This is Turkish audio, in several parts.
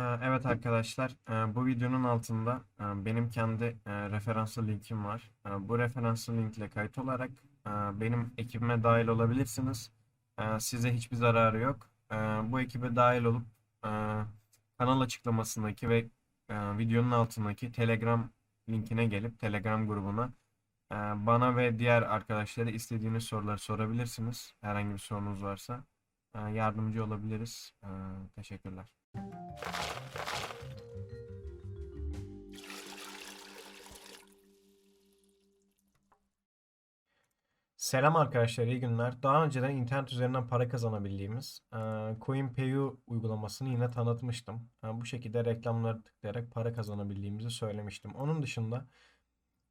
Ee, Evet arkadaşlar, e, bu videonun altında e, benim kendi e, referanslı linkim var. Bu referanslı linkle kayıt olarak benim ekibime dahil olabilirsiniz. Size hiçbir zararı yok. Bu ekibe dahil olup kanal açıklamasındaki ve videonun altındaki Telegram linkine gelip Telegram grubuna bana ve diğer arkadaşlara istediğiniz soruları sorabilirsiniz. Herhangi bir sorunuz varsa yardımcı olabiliriz. E, Teşekkürler. Selam arkadaşlar, iyi günler. Daha önceden internet üzerinden para kazanabildiğimiz e, CoinPayu uygulamasını yine tanıtmıştım. E, bu şekilde reklamları tıklayarak para kazanabildiğimizi söylemiştim. Onun dışında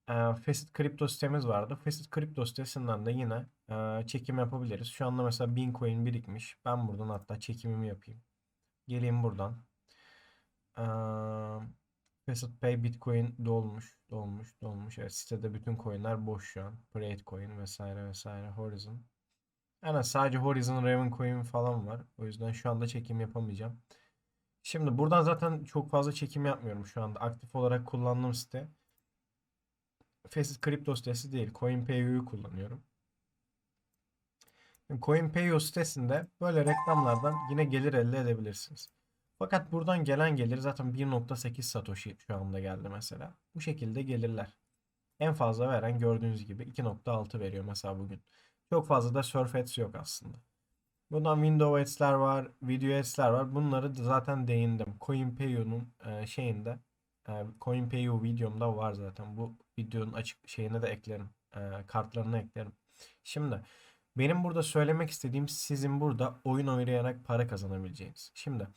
e, Facet Crypto sitemiz vardı. Facet Crypto sitesinden de yine çekim yapabiliriz. Şu anda mesela 1000 coin birikmiş. Ben buradan hatta çekimimi yapayım. Geleyim buradan. E, Facet Pay Bitcoin dolmuş, dolmuş, dolmuş. Evet sitede bütün coinler boş şu an. Parade Coin vesaire vesaire. Horizon. Yani sadece Horizon Raven Coin falan var. O yüzden şu anda çekim yapamayacağım. Şimdi buradan zaten çok fazla çekim yapmıyorum şu anda. Aktif olarak kullandığım site. Crypto sitesi değil. CoinPayU'yu kullanıyorum. CoinPayu sitesinde böyle reklamlardan yine gelir elde edebilirsiniz. Fakat buradan gelen gelir zaten 1.8 Satoshi şu anda geldi mesela. Bu şekilde gelirler. En fazla veren gördüğünüz gibi 2.6 veriyor mesela bugün. Çok fazla da Surf Ads yok aslında. Buradan Window Ads'ler var, Video Ads'ler var. Bunları zaten değindim. CoinPayu'nun şeyinde, CoinPayu videomda var zaten. Bu videonun açık şeyine de eklerim. E, kartlarını eklerim. Şimdi benim burada söylemek istediğim sizin burada oyun oynayarak para kazanabileceğiniz. Şimdi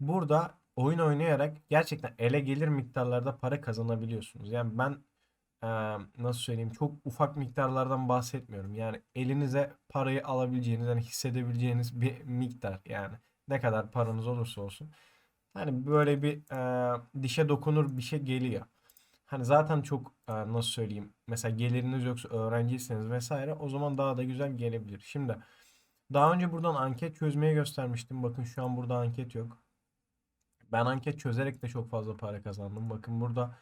burada oyun oynayarak gerçekten ele gelir miktarlarda para kazanabiliyorsunuz. Yani ben eee, nasıl söyleyeyim çok ufak miktarlardan bahsetmiyorum. Yani elinize parayı alabileceğiniz, yani hissedebileceğiniz bir miktar yani. Ne kadar paranız olursa olsun. Hani böyle bir eee, dişe dokunur bir şey geliyor. Hani zaten çok eee, nasıl söyleyeyim mesela geliriniz yoksa öğrenciyseniz vesaire o zaman daha da güzel gelebilir. Şimdi daha önce buradan anket çözmeyi göstermiştim. Bakın şu an burada anket yok. Ben anket çözerek de çok fazla para kazandım. Bakın burada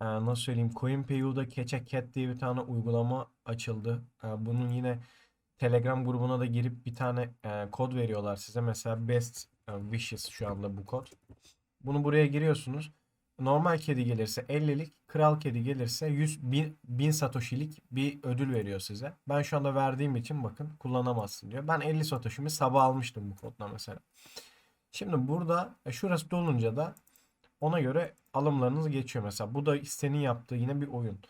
e, nasıl söyleyeyim CoinPayu'da a Cat diye bir tane uygulama açıldı. E, bunun yine Telegram grubuna da girip bir tane e, kod veriyorlar size. Mesela Best e, Wishes şu anda bu kod. Bunu buraya giriyorsunuz. Normal kedi gelirse 50'lik, kral kedi gelirse 100 bin, 1000 satoshi'lik bir ödül veriyor size. Ben şu anda verdiğim için bakın kullanamazsın diyor. Ben 50 satoshi'mi sabah almıştım bu kodla mesela. Şimdi burada e, şurası dolunca da ona göre alımlarınız geçiyor mesela. Bu da senin yaptığı yine bir oyun.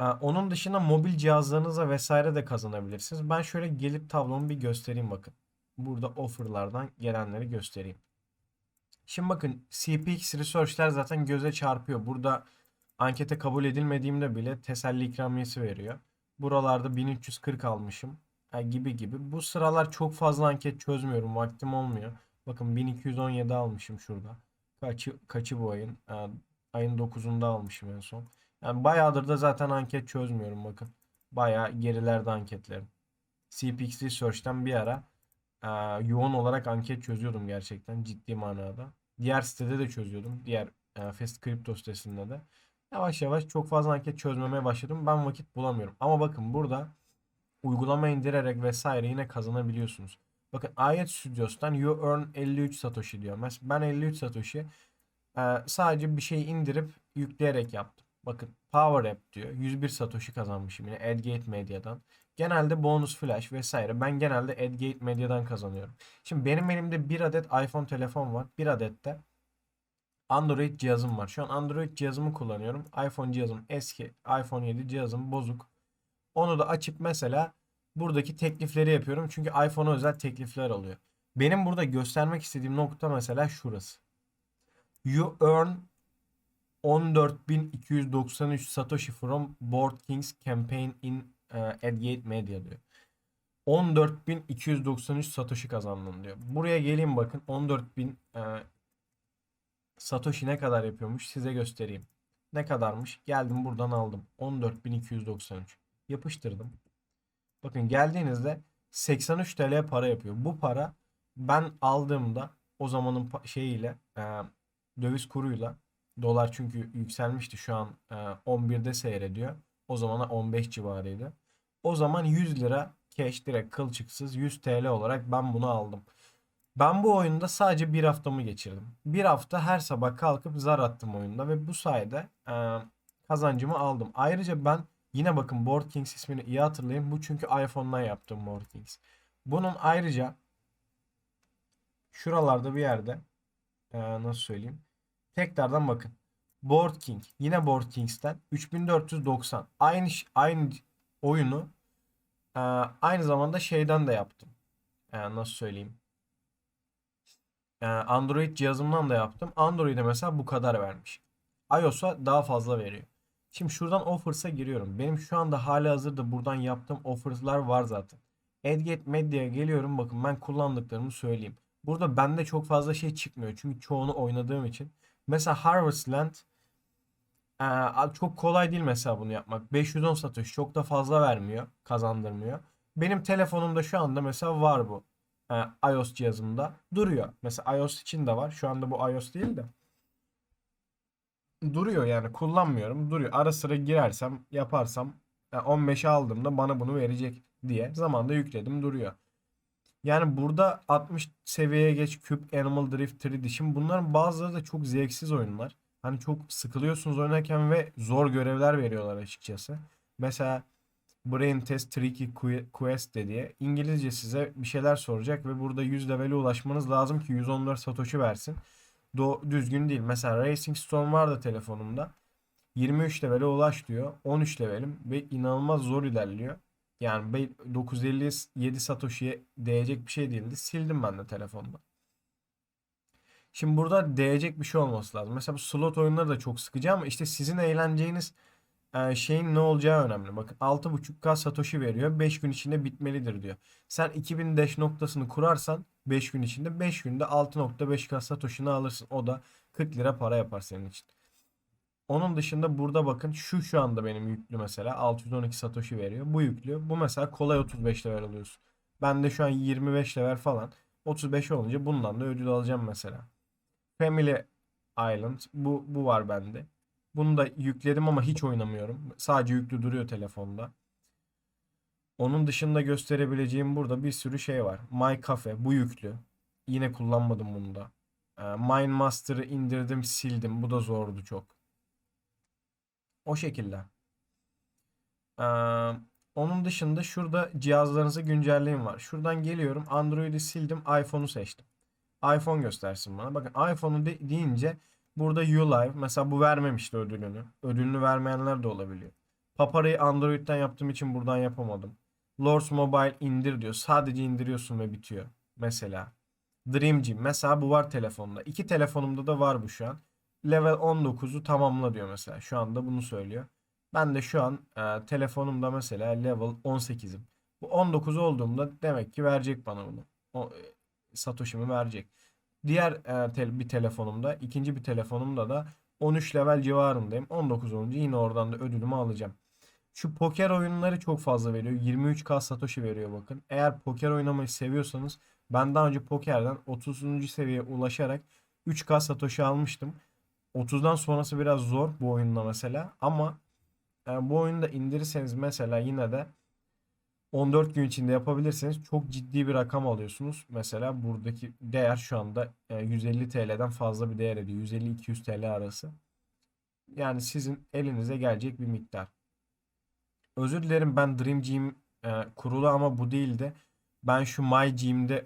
E, Onun dışında mobil cihazlarınıza vesaire de kazanabilirsiniz. Ben şöyle gelip tablomu bir göstereyim bakın. Burada offerlardan gelenleri göstereyim. Şimdi bakın CPX Research'ler zaten göze çarpıyor. Burada ankete kabul edilmediğimde bile teselli ikramiyesi veriyor. Buralarda 1340 almışım. Gibi gibi. Bu sıralar çok fazla anket çözmüyorum. Vaktim olmuyor. Bakın 1217 almışım şurada. Kaçı, kaçı bu ayın? Ayın 9'unda almışım en son. Yani bayağıdır da zaten anket çözmüyorum bakın. Bayağı gerilerde anketlerim. CPX Research'ten bir ara e, yoğun olarak anket çözüyordum gerçekten ciddi manada. Diğer sitede de çözüyordum. Diğer e, Fast Crypto sitesinde de. Yavaş yavaş çok fazla anket çözmemeye başladım. Ben vakit bulamıyorum. Ama bakın burada uygulama indirerek vesaire yine kazanabiliyorsunuz. Bakın Ayet Studios'tan you earn 53 Satoshi diyor. Mesela ben 53 Satoshi e, sadece bir şeyi indirip yükleyerek yaptım. Bakın Power App diyor. 101 Satoshi kazanmışım yine Adgate Medya'dan. Genelde bonus flash vesaire. Ben genelde Adgate Medya'dan kazanıyorum. Şimdi benim elimde bir adet iPhone telefon var. Bir adet de Android cihazım var. Şu an Android cihazımı kullanıyorum. iPhone cihazım eski. iPhone 7 cihazım bozuk. Onu da açıp mesela buradaki teklifleri yapıyorum. Çünkü iPhone'a özel teklifler oluyor. Benim burada göstermek istediğim nokta mesela şurası. You earn 14.293 Satoshi from Board Kings campaign in Adgate Media diyor. 14.293 Satoshi kazandın diyor. Buraya geleyim bakın 14.000 e, Satoshi ne kadar yapıyormuş size göstereyim. Ne kadarmış? Geldim buradan aldım. 14.293. Yapıştırdım. Bakın geldiğinizde 83 TL para yapıyor. Bu para ben aldığımda o zamanın şeyiyle e, döviz kuruyla dolar çünkü yükselmişti şu an e, 11'de seyrediyor. O zamana 15 civarıydı. O zaman 100 lira cash direkt kılçıksız 100 TL olarak ben bunu aldım. Ben bu oyunda sadece bir haftamı geçirdim. Bir hafta her sabah kalkıp zar attım oyunda ve bu sayede e, kazancımı aldım. Ayrıca ben yine bakın Board Kings ismini iyi hatırlayın. Bu çünkü iPhone'dan yaptığım Board Kings. Bunun ayrıca şuralarda bir yerde e, nasıl söyleyeyim? Tekrardan bakın. Board King. Yine Board Kings'ten 3490. Aynı aynı oyunu e, aynı zamanda şeyden de yaptım. E, nasıl söyleyeyim? E, Android cihazımdan da yaptım. Android'e mesela bu kadar vermiş. iOS'a daha fazla veriyor. Şimdi şuradan offers'a giriyorum. Benim şu anda hali hazırda buradan yaptığım offers'lar var zaten. Edget Medya'ya geliyorum. Bakın ben kullandıklarımı söyleyeyim. Burada bende çok fazla şey çıkmıyor. Çünkü çoğunu oynadığım için. Mesela Harvestland ee, çok kolay değil mesela bunu yapmak. 510 satış çok da fazla vermiyor, kazandırmıyor. Benim telefonumda şu anda mesela var bu. Ee, iOS cihazımda duruyor. Mesela iOS için de var. Şu anda bu iOS değil de. Duruyor yani kullanmıyorum. Duruyor. Ara sıra girersem, yaparsam yani 15'e aldığımda bana bunu verecek diye zamanda yükledim duruyor. Yani burada 60 seviyeye geç Cube Animal Drift 3D. Şimdi bunların bazıları da çok zevksiz oyunlar. Hani çok sıkılıyorsunuz oynarken ve zor görevler veriyorlar açıkçası. Mesela Brain Test Tricky Que- Quest de diye İngilizce size bir şeyler soracak ve burada 100 level'e ulaşmanız lazım ki 114 Satoshi versin. Do düzgün değil. Mesela Racing Storm var da telefonumda. 23 level'e ulaş diyor. 13 levelim ve inanılmaz zor ilerliyor. Yani be- 957 Satoshi'ye değecek bir şey değildi. Sildim ben de telefonda. Şimdi burada değecek bir şey olması lazım. Mesela bu slot oyunları da çok sıkıcı ama işte sizin eğleneceğiniz e, şeyin ne olacağı önemli. Bakın 6.5K Satoshi veriyor. 5 gün içinde bitmelidir diyor. Sen 2000 dash noktasını kurarsan 5 gün içinde 5 günde 6.5K Satoshi'ni alırsın. O da 40 lira para yapar senin için. Onun dışında burada bakın şu şu anda benim yüklü mesela 612 Satoshi veriyor. Bu yüklü. Bu mesela kolay 35 level alıyorsun. Ben de şu an 25 level falan. 35 olunca bundan da ödül alacağım mesela. Family Island. Bu, bu var bende. Bunu da yükledim ama hiç oynamıyorum. Sadece yüklü duruyor telefonda. Onun dışında gösterebileceğim burada bir sürü şey var. My Cafe bu yüklü. Yine kullanmadım bunu da. Ee, Mind Master'ı indirdim sildim. Bu da zordu çok. O şekilde. Ee, onun dışında şurada cihazlarınızı güncelleyin var. Şuradan geliyorum. Android'i sildim. iPhone'u seçtim. iPhone göstersin bana. Bakın iPhone'u de- deyince burada ULive mesela bu vermemişti ödülünü. Ödülünü vermeyenler de olabiliyor. Papara'yı Android'den yaptığım için buradan yapamadım. Lords Mobile indir diyor. Sadece indiriyorsun ve bitiyor. Mesela. Dream Gym. Mesela bu var telefonda. İki telefonumda da var bu şu an. Level 19'u tamamla diyor mesela. Şu anda bunu söylüyor. Ben de şu an e, telefonumda mesela level 18'im. Bu 19 olduğumda demek ki verecek bana bunu. O, Satoshi'mi verecek. Diğer e, tel- bir telefonumda, ikinci bir telefonumda da 13 level civarındayım. 19 olunca yine oradan da ödülümü alacağım. Şu poker oyunları çok fazla veriyor. 23k Satoshi veriyor bakın. Eğer poker oynamayı seviyorsanız ben daha önce pokerden 30. seviyeye ulaşarak 3k Satoshi almıştım. 30'dan sonrası biraz zor bu oyunda mesela ama e, bu oyunu da indirirseniz mesela yine de 14 gün içinde yapabilirseniz çok ciddi bir rakam alıyorsunuz. Mesela buradaki değer şu anda e, 150 TL'den fazla bir değer ediyor. 150-200 TL arası. Yani sizin elinize gelecek bir miktar. Özür dilerim ben Dream Gym e, kurulu ama bu değildi. Ben şu My Gym'de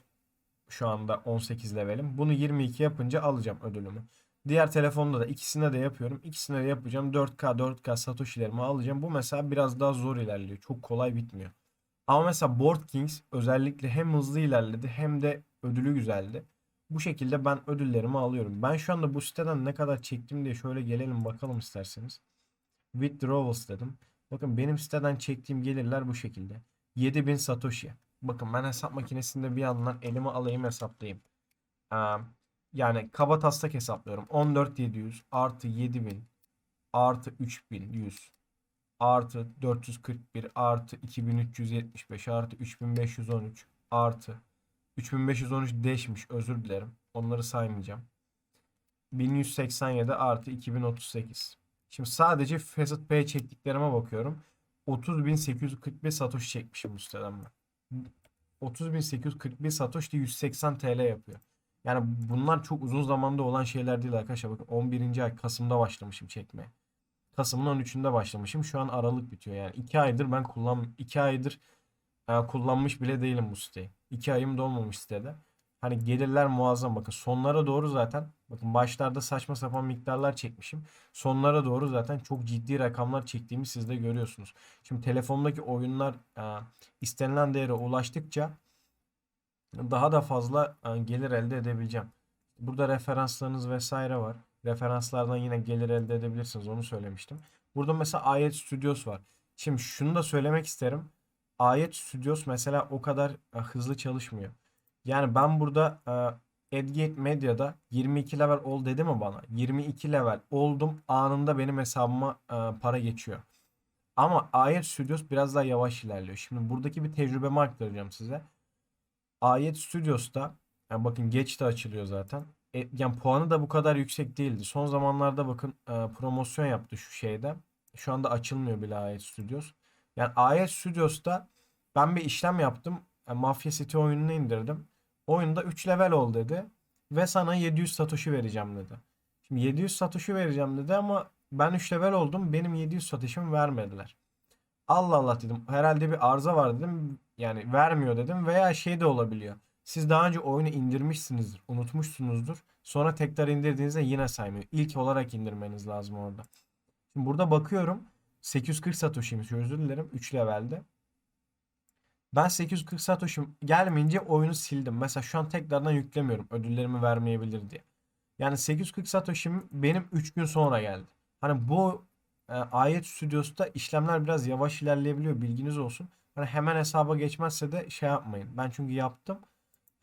şu anda 18 levelim. Bunu 22 yapınca alacağım ödülümü. Diğer telefonda da ikisine de yapıyorum. İkisine de yapacağım. 4K 4K Satoshi'lerimi alacağım. Bu mesela biraz daha zor ilerliyor. Çok kolay bitmiyor. Ama mesela Board Kings özellikle hem hızlı ilerledi hem de ödülü güzeldi. Bu şekilde ben ödüllerimi alıyorum. Ben şu anda bu siteden ne kadar çektim diye şöyle gelelim bakalım isterseniz. Withdrawals dedim. Bakın benim siteden çektiğim gelirler bu şekilde. 7000 Satoshi. Bakın ben hesap makinesinde bir yandan elime alayım hesaplayayım. Aa, yani kaba taslak hesaplıyorum. 14700 artı 7000 artı 3100 artı 441 artı 2375 artı 3513 artı 3513 değişmiş özür dilerim. Onları saymayacağım. 1187 artı 2038. Şimdi sadece Facet Pay çektiklerime bakıyorum. 30.841 Satoshi çekmişim bu siteden ben. 30.841 Satoshi de 180 TL yapıyor. Yani bunlar çok uzun zamanda olan şeyler değil arkadaşlar. Bakın 11. ay Kasım'da başlamışım çekmeye. Kasım'ın 13'ünde başlamışım. Şu an Aralık bitiyor yani. 2 aydır ben kullan 2 aydır e, kullanmış bile değilim bu siteyi. 2 ayım dolmamış sitede. Hani gelirler muazzam bakın. Sonlara doğru zaten bakın başlarda saçma sapan miktarlar çekmişim. Sonlara doğru zaten çok ciddi rakamlar çektiğimi siz de görüyorsunuz. Şimdi telefondaki oyunlar e, istenilen değere ulaştıkça daha da fazla e, gelir elde edebileceğim. Burada referanslarınız vesaire var. Referanslardan yine gelir elde edebilirsiniz. Onu söylemiştim. Burada mesela Ayet Studios var. Şimdi şunu da söylemek isterim. Ayet Studios mesela o kadar e, hızlı çalışmıyor. Yani ben burada e, Edgate Medya'da 22 level ol dedi mi bana? 22 level oldum. Anında benim hesabıma e, para geçiyor. Ama Ayet Studios biraz daha yavaş ilerliyor. Şimdi buradaki bir tecrübemi aktaracağım size. Ayet Studios'ta yani bakın geç de açılıyor zaten. E, yani puanı da bu kadar yüksek değildi. Son zamanlarda bakın e, promosyon yaptı şu şeyde. Şu anda açılmıyor bile Ayet Studios. Yani Ayet Studios'ta ben bir işlem yaptım. Yani Mafia City oyununu indirdim. Oyunda 3 level ol dedi. Ve sana 700 Satoshi vereceğim dedi. Şimdi 700 Satoshi vereceğim dedi ama ben 3 level oldum. Benim 700 Satoshi'mi vermediler. Allah Allah dedim. Herhalde bir arıza var dedim. Yani vermiyor dedim. Veya şey de olabiliyor. Siz daha önce oyunu indirmişsinizdir. Unutmuşsunuzdur. Sonra tekrar indirdiğinizde yine saymıyor. İlk olarak indirmeniz lazım orada. Şimdi burada bakıyorum. 840 Satoshi'ymiş özür dilerim. 3 levelde. Ben 840 Satoshi gelmeyince oyunu sildim. Mesela şu an tekrardan yüklemiyorum. Ödüllerimi vermeyebilir diye. Yani 840 Satoshi'm benim 3 gün sonra geldi. Hani bu e, Ayet Studios'ta işlemler biraz yavaş ilerleyebiliyor. Bilginiz olsun. Hani hemen hesaba geçmezse de şey yapmayın. Ben çünkü yaptım.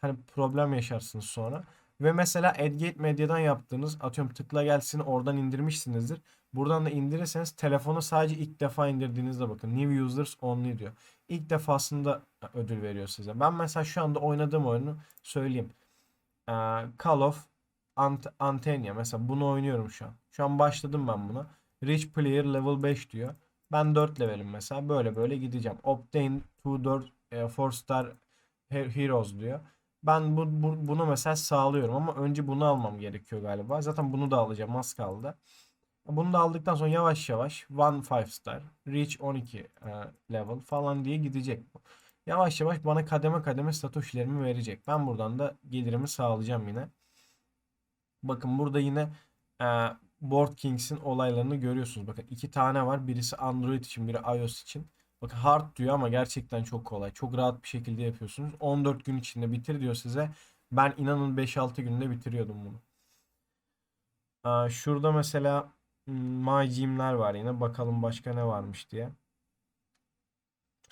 Hani problem yaşarsınız sonra. Ve mesela Edgate Medya'dan yaptığınız atıyorum tıkla gelsin oradan indirmişsinizdir. Buradan da indirirseniz telefonu sadece ilk defa indirdiğinizde bakın new users only diyor. İlk defasında ödül veriyor size. Ben mesela şu anda oynadığım oyunu söyleyeyim. Ee, Call of Ant Antenia mesela bunu oynuyorum şu an. Şu an başladım ben buna. Rich Player Level 5 diyor. Ben 4 levelim mesela. Böyle böyle gideceğim. Obtain 2 4 4 star heroes diyor. Ben bu, bu, bunu mesela sağlıyorum ama önce bunu almam gerekiyor galiba. Zaten bunu da alacağım az kaldı. Bunu da aldıktan sonra yavaş yavaş 1 5 star, reach 12 e, level falan diye gidecek bu. Yavaş yavaş bana kademe kademe satoshilerimi verecek. Ben buradan da gelirimi sağlayacağım yine. Bakın burada yine e, Board Kings'in olaylarını görüyorsunuz. Bakın iki tane var. Birisi Android için, biri iOS için. Bakın hard diyor ama gerçekten çok kolay. Çok rahat bir şekilde yapıyorsunuz. 14 gün içinde bitir diyor size. Ben inanın 5-6 günde bitiriyordum bunu. Aa, şurada mesela My Gym'ler var yine. Bakalım başka ne varmış diye.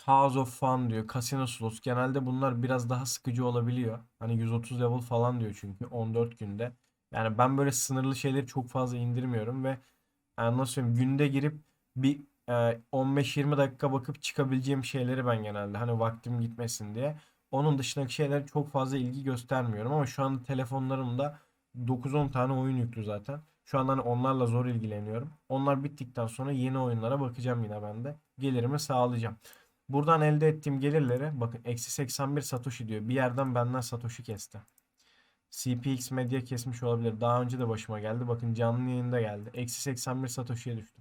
House of Fun diyor. Casino Slots. Genelde bunlar biraz daha sıkıcı olabiliyor. Hani 130 level falan diyor çünkü 14 günde. Yani ben böyle sınırlı şeyleri çok fazla indirmiyorum ve yani nasıl söyleyeyim günde girip bir 15-20 dakika bakıp çıkabileceğim şeyleri ben genelde hani vaktim gitmesin diye. Onun dışındaki şeyler çok fazla ilgi göstermiyorum ama şu anda telefonlarımda 9-10 tane oyun yüklü zaten. Şu anda hani onlarla zor ilgileniyorum. Onlar bittikten sonra yeni oyunlara bakacağım yine ben de. Gelirimi sağlayacağım. Buradan elde ettiğim gelirleri bakın eksi 81 Satoshi diyor. Bir yerden benden Satoshi kesti. CPX Media kesmiş olabilir. Daha önce de başıma geldi. Bakın canlı yayında geldi. Eksi 81 Satoshi'ye düştüm.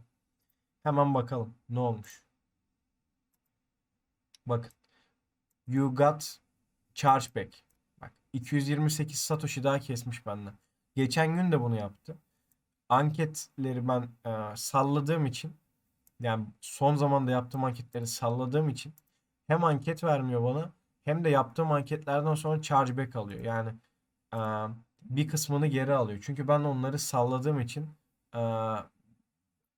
Hemen bakalım ne olmuş. Bakın. You got chargeback. Bak 228 Satoshi daha kesmiş benden. Geçen gün de bunu yaptı. Anketleri ben e, salladığım için yani son zamanda yaptığım anketleri salladığım için hem anket vermiyor bana hem de yaptığım anketlerden sonra chargeback alıyor. Yani e, bir kısmını geri alıyor. Çünkü ben onları salladığım için e,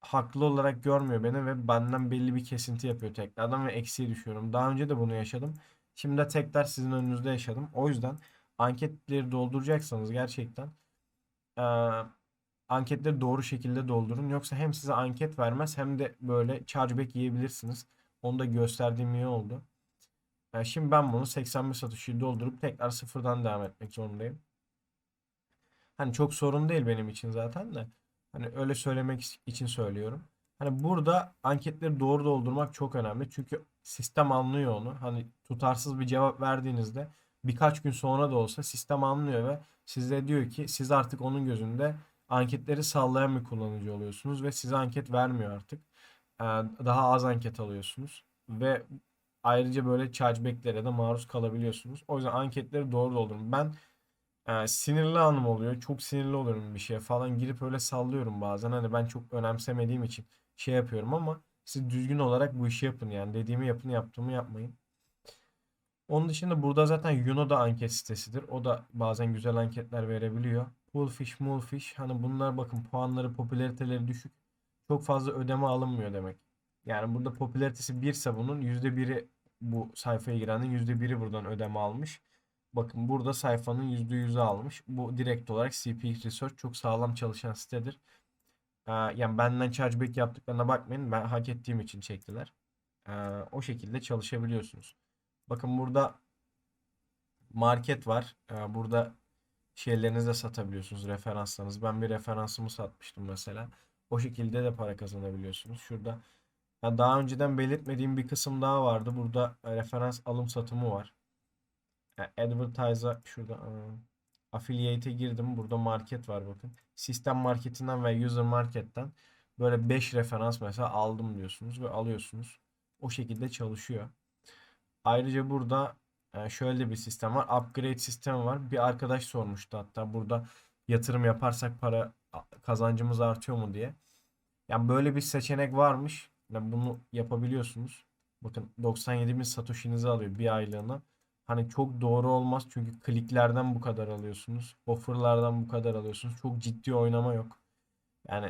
haklı olarak görmüyor beni ve benden belli bir kesinti yapıyor tekrardan ve eksiye düşüyorum. Daha önce de bunu yaşadım. Şimdi de tekrar sizin önünüzde yaşadım. O yüzden anketleri dolduracaksanız gerçekten e, anketleri doğru şekilde doldurun. Yoksa hem size anket vermez hem de böyle chargeback yiyebilirsiniz. Onu da gösterdiğim iyi oldu. Yani şimdi ben bunu 81 satışıyı doldurup tekrar sıfırdan devam etmek zorundayım. Hani çok sorun değil benim için zaten de. Hani öyle söylemek için söylüyorum. Hani burada anketleri doğru doldurmak çok önemli. Çünkü sistem anlıyor onu. Hani tutarsız bir cevap verdiğinizde birkaç gün sonra da olsa sistem anlıyor ve size diyor ki siz artık onun gözünde anketleri sallayan bir kullanıcı oluyorsunuz ve size anket vermiyor artık. Ee, Daha az anket alıyorsunuz ve ayrıca böyle chargebacklere de maruz kalabiliyorsunuz. O yüzden anketleri doğru doldurun. Ben e, sinirli anım oluyor. Çok sinirli oluyorum bir şeye falan. Girip öyle sallıyorum bazen. Hani ben çok önemsemediğim için şey yapıyorum ama siz düzgün olarak bu işi yapın yani. Dediğimi yapın, yaptığımı yapmayın. Onun dışında burada zaten Yuno da anket sitesidir. O da bazen güzel anketler verebiliyor. Poolfish, Moolfish hani bunlar bakın puanları, popülariteleri düşük. Çok fazla ödeme alınmıyor demek. Yani burada popülaritesi 1 ise bunun %1'i bu sayfaya girenin %1'i buradan ödeme almış. Bakın burada sayfanın %100'ü almış. Bu direkt olarak CP Research çok sağlam çalışan sitedir. Ee, yani benden chargeback yaptıklarına bakmayın. Ben hak ettiğim için çektiler. Ee, o şekilde çalışabiliyorsunuz. Bakın burada market var. Ee, burada şeylerinizi de satabiliyorsunuz. Referanslarınız. Ben bir referansımı satmıştım mesela. O şekilde de para kazanabiliyorsunuz. Şurada daha önceden belirtmediğim bir kısım daha vardı. Burada referans alım satımı var. Yani advertise'a şurada e, affiliate'e girdim. Burada market var bakın. Sistem marketinden ve user marketten böyle 5 referans mesela aldım diyorsunuz ve alıyorsunuz. O şekilde çalışıyor. Ayrıca burada e, şöyle bir sistem var. Upgrade sistemi var. Bir arkadaş sormuştu hatta burada yatırım yaparsak para kazancımız artıyor mu diye. Yani böyle bir seçenek varmış. Yani bunu yapabiliyorsunuz. Bakın 97 bin Satoshi'nizi alıyor bir aylığına. Hani çok doğru olmaz çünkü kliklerden bu kadar alıyorsunuz. Offerlardan bu kadar alıyorsunuz. Çok ciddi oynama yok. Yani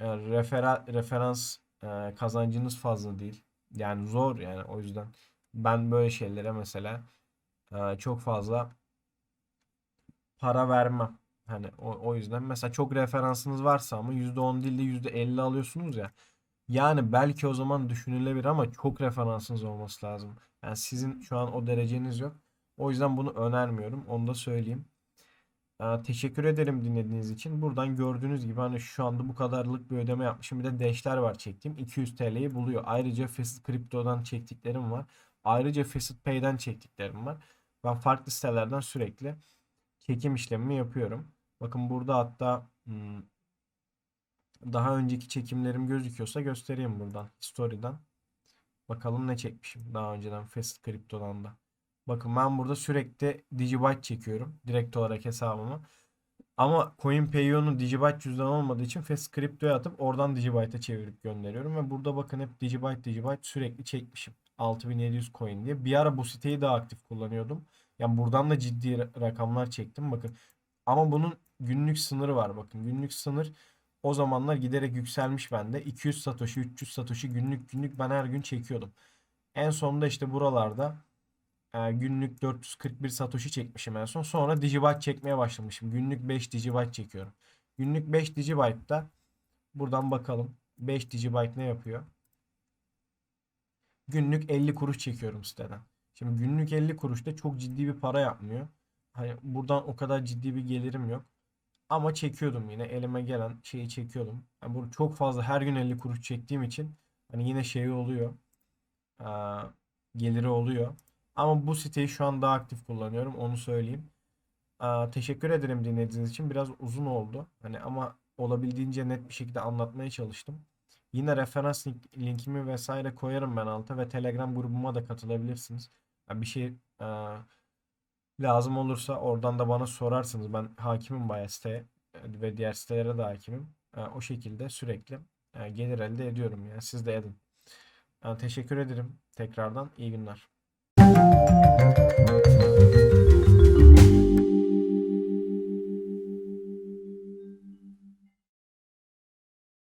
e, refera, referans e, kazancınız fazla değil. Yani zor yani o yüzden. Ben böyle şeylere mesela e, çok fazla para vermem. Hani o, o yüzden mesela çok referansınız varsa ama %10 değil de %50 alıyorsunuz ya. Yani belki o zaman düşünülebilir ama çok referansınız olması lazım. Yani sizin şu an o dereceniz yok. O yüzden bunu önermiyorum. Onu da söyleyeyim. Ee, teşekkür ederim dinlediğiniz için. Buradan gördüğünüz gibi hani şu anda bu kadarlık bir ödeme yapmışım. Bir de Dash'ler var çektiğim. 200 TL'yi buluyor. Ayrıca Facet Crypto'dan çektiklerim var. Ayrıca Facet Pay'den çektiklerim var. Ben farklı sitelerden sürekli çekim işlemimi yapıyorum. Bakın burada hatta hmm, daha önceki çekimlerim gözüküyorsa göstereyim buradan. Story'den. Bakalım ne çekmişim daha önceden Fast Crypto'dan da. Bakın ben burada sürekli Digibyte çekiyorum. Direkt olarak hesabıma. Ama CoinPayO'nun Digibyte cüzdan olmadığı için Fast Crypto'ya atıp oradan Digibyte'a çevirip gönderiyorum. Ve burada bakın hep Digibyte Digibyte sürekli çekmişim. 6700 coin diye. Bir ara bu siteyi daha aktif kullanıyordum. Yani buradan da ciddi rakamlar çektim. Bakın ama bunun günlük sınırı var. Bakın günlük sınır o zamanlar giderek yükselmiş bende. 200 Satoshi, 300 Satoshi günlük günlük ben her gün çekiyordum. En sonunda işte buralarda e, günlük 441 Satoshi çekmişim en son. Sonra Digibyte çekmeye başlamışım. Günlük 5 Digibyte çekiyorum. Günlük 5 Digibyte'da buradan bakalım. 5 Digibyte ne yapıyor? Günlük 50 kuruş çekiyorum siteden. Şimdi günlük 50 kuruş da çok ciddi bir para yapmıyor. Hani buradan o kadar ciddi bir gelirim yok. Ama çekiyordum yine elime gelen şeyi çekiyordum. Yani bunu çok fazla her gün 50 kuruş çektiğim için hani yine şey oluyor. Aa, geliri oluyor. Ama bu siteyi şu an daha aktif kullanıyorum onu söyleyeyim. Aa, teşekkür ederim dinlediğiniz için. Biraz uzun oldu. Hani ama olabildiğince net bir şekilde anlatmaya çalıştım. Yine referans link, linkimi vesaire koyarım ben alta ve Telegram grubuma da katılabilirsiniz. Yani bir şey aa, lazım olursa oradan da bana sorarsınız. Ben hakimim bayağı siteye ve diğer sitelere de hakimim. E, o şekilde sürekli e, gelir elde ediyorum. Yani siz de edin. E, teşekkür ederim tekrardan. İyi günler.